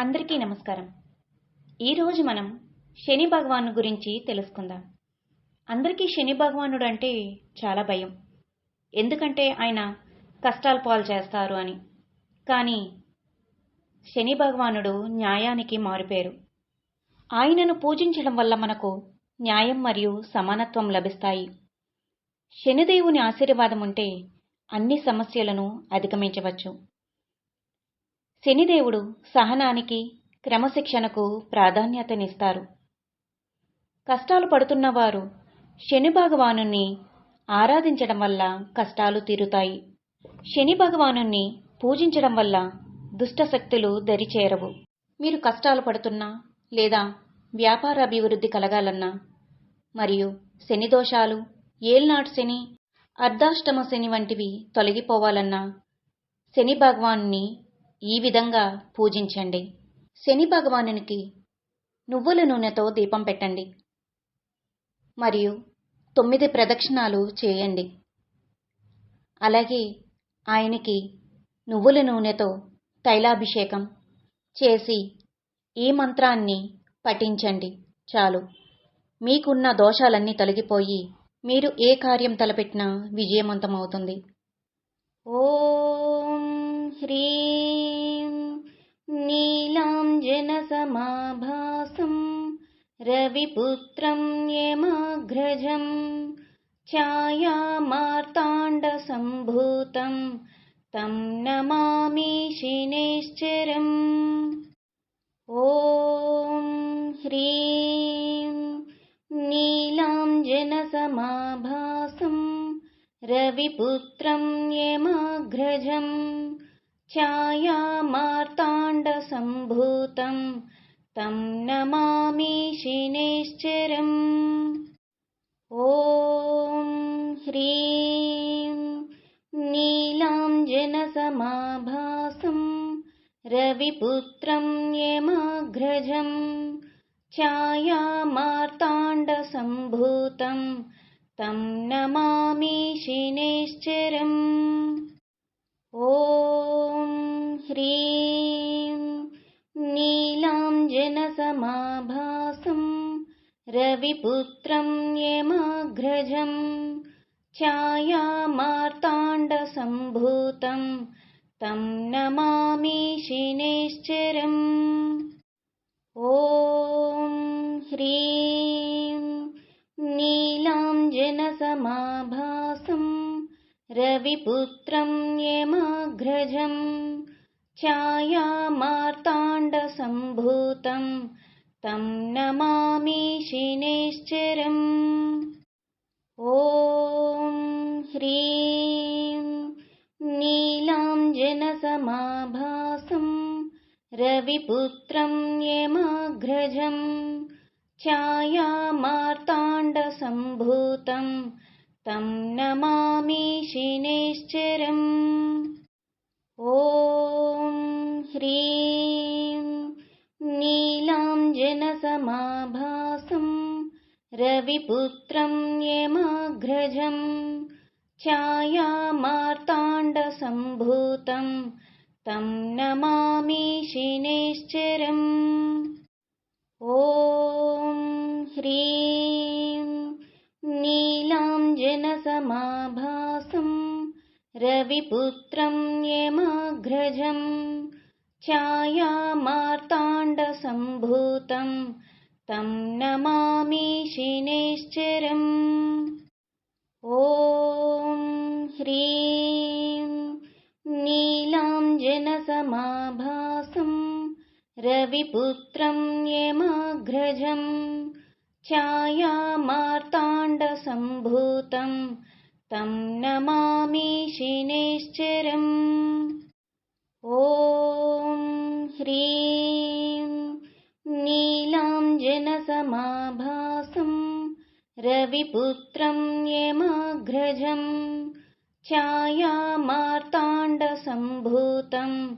అందరికీ నమస్కారం. ఈరోజు మనం శని భగవాను గురించి తెలుసుకుందాం. అందరికీ శని భగవానుడు అంటే చాలా భయం. ఎందుకంటే ఆయన కష్టాలు పాలు చేస్తారు అని. కానీ శని భగవానుడు న్యాయానికి మారుపేరు. ఆయనను పూజించడం వల్ల మనకు న్యాయం మరియు సమానత్వం లభిస్తాయి. శనిదేవుని ఆశీర్వాదం ఉంటే అన్ని సమస్యలను అధిగమించవచ్చు. శనిదేవుడు సహనానికి క్రమశిక్షణకు ప్రాధాన్యతనిస్తారు. కష్టాలు పడుతున్నవారు శని భగవానుని ఆరాధించడం వల్ల కష్టాలు తీరుతాయి. శని భగవానుని పూజించడం వల్ల దుష్ట శక్తులు దరిచేరవు. మీరు కష్టాలు పడుతున్నా లేదా వ్యాపార అభివృద్ధి కలగాలన్నా మరియు శని దోషాలు ఏల్నాటి శని అర్ధాష్టమ శని వంటివి తొలగిపోవాలన్నా శని భగవాన్ని ఈ విధంగా పూజించండి. శని భగవానునికి నువ్వుల నూనెతో దీపం పెట్టండి. మరియు తొమ్మిది ప్రదక్షిణాలు చేయండి. అలాగే ఆయనకి నువ్వుల నూనెతో తైలాభిషేకం చేసి ఈ మంత్రాన్ని పఠించండి. చాలు. మీకున్న దోషాలన్నీ తొలగిపోయి మీరు ఏ కార్యం తలపెట్టినా విజయవంతమవుతుంది. ఓం హ్రీం जनसमाभासं रविपुत्रं यमाघ्रजं छायामार्ताण्डसम्भूतं तं नमामि शिनेश्चरम्। ॐ ह्रीं नीलाञ्जनसमाभासं रविपुत्रं यमाघ्रजम् छ्याया तं नमामि शिनेश्चरम्। ॐ ह्रीं नीलांजनसमाभासं रविपुत्रं यमाग्रजं छ्यायामार्ताण्डसम्भूतं तं नमामि शिनेश्चरम्। ॐ ह्रीं नीलाञ्जनसमाभासं रविपुत्रं ये छायामार्ताण्डसम्भूतं तं नमामि शिनेश्चरम्। ॐ ह्रीं नीलाञ्जनसमाभासं रविपुत्रं ये छाया तं नमामि शिनेश्चरम्। ॐ ह्रीं नीलांजनसमाभासं रविपुत्रं यमाग्रजं ख्यायामार्ताण्डसम्भूतम् तं नमामि शिनेश्चरम्। ह्रीं नीलाञ्जनसमाभासं रविपुत्रं ये छायामार्ताण्डसम्भूतं तं नमामि शिनेश्चरम् ॐ ह्रीं नीलाञ्जनसमाभासं रविपुत्रं ये ख्याया तं नमामि शिनेश्चरम्। ॐ ह्रीं नीलाञ्जनसमाभासं रविपुत्रं यमाग्रजं ख्याया तं नमामि शिनेश्चरम्। ॐ ह्रीं नीलाञ्जनसमाभासं रविपुत्रं यमाग्रजं छायामार्ताण्डसम्भूतं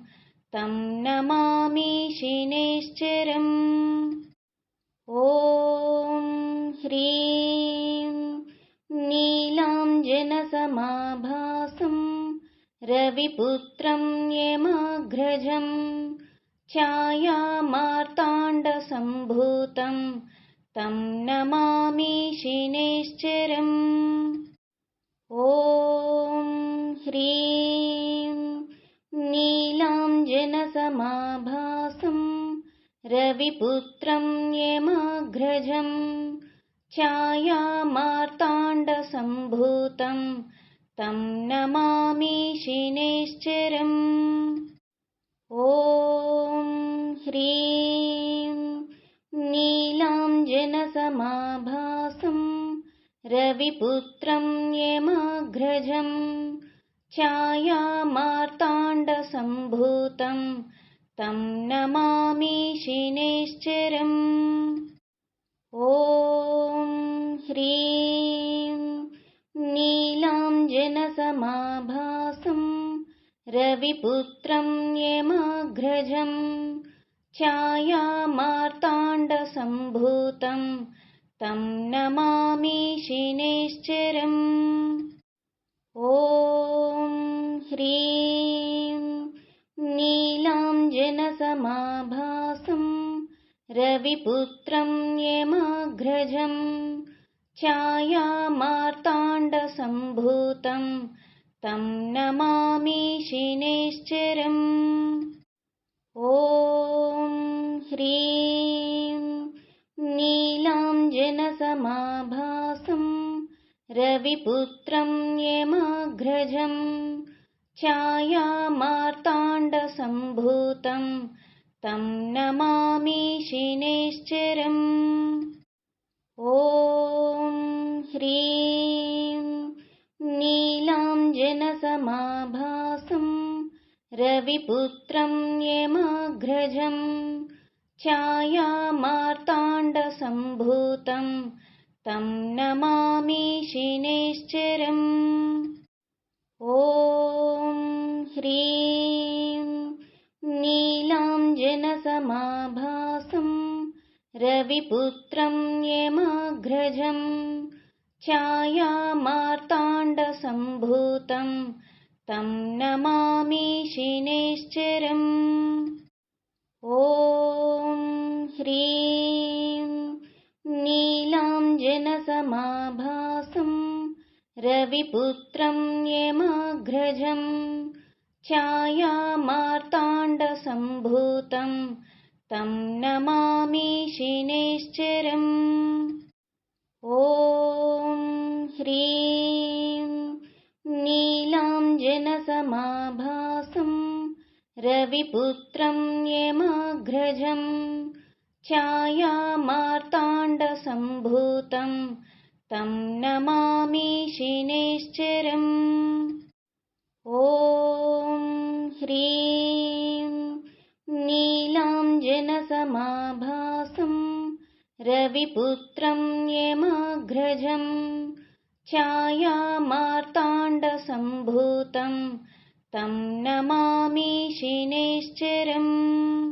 तं नमामि शिनेश्चरम्। ॐ ह्रीं नीलां रविपुत्रं यमाग्रजं छायामार्ताण्डसम्भूतं तं नमामि शिनेश्चरम्। ॐ ह्रीं नीलाञ्जनसमाभासं रविपुत्रं यमाघ्रजम् छायामार्ताण्डसम्भूतं तं नमामि शिनेश्चरम्। ॐ ह्रीं नीलाञ्जनसमाभासं रविपुत्रं यमाघ्रजम् छायामार्ताण्डसम्भूतं तं नमामि शिनेश्चरम्। ॐ ह्रीं नीलाञ्जनसमाभासं रविपुत्रं यमाघ्रजम् छायामार्ताण्डसम्भूतं। तं नमामि शिनेश्चरम् ॐ ह्रीं नीलाञ्जनसमाभासं। रविपुत्रं यमाघ्रजम् छायामार्ताण्डसम्भूतं तं नमामि शिनेश्चरम्। ॐ ह्रीं नीलाञ्जनसमाभासं रविपुत्रं यमाघ्रजम् छायामार्ताण्डसम्भूतं तं नमामि शिनेश्चरम्। ॐ ह्रीं नीलाञ्जनसमाभासं रविपुत्रं यमाघ्रजम् छायामार्ताण्डसम्भूतं तं नमामि शिनेश्चरम्। ॐ ह्रीं नीलाञ्जनसमाभासं रविपुत्रं यमाघ्रजम् छायामार्ताण्डसम्भूतं तं नमामि शिनेश्चरम्। ॐ ह्रीं नीलाञ्जनसमाभासं रविपुत्रं यमाघ्रजम् छायामार्ताण्डसम्भूतं तं नमामि शिनेश्चरम् ॐ ह्रीं नीलाञ्जनसमाभासं रविपुत्रं यमाघ्रजम् छायामार्ताण्डसम्भूतं तं नमामि शिनेश्चरम् ॐ ह्रीं नीलाञ्जनसमाभासं रविपुत्रं यमाघ्रजम् छायामार्ताण्डसम्भूतं तं नमामि शिनेश्चरम्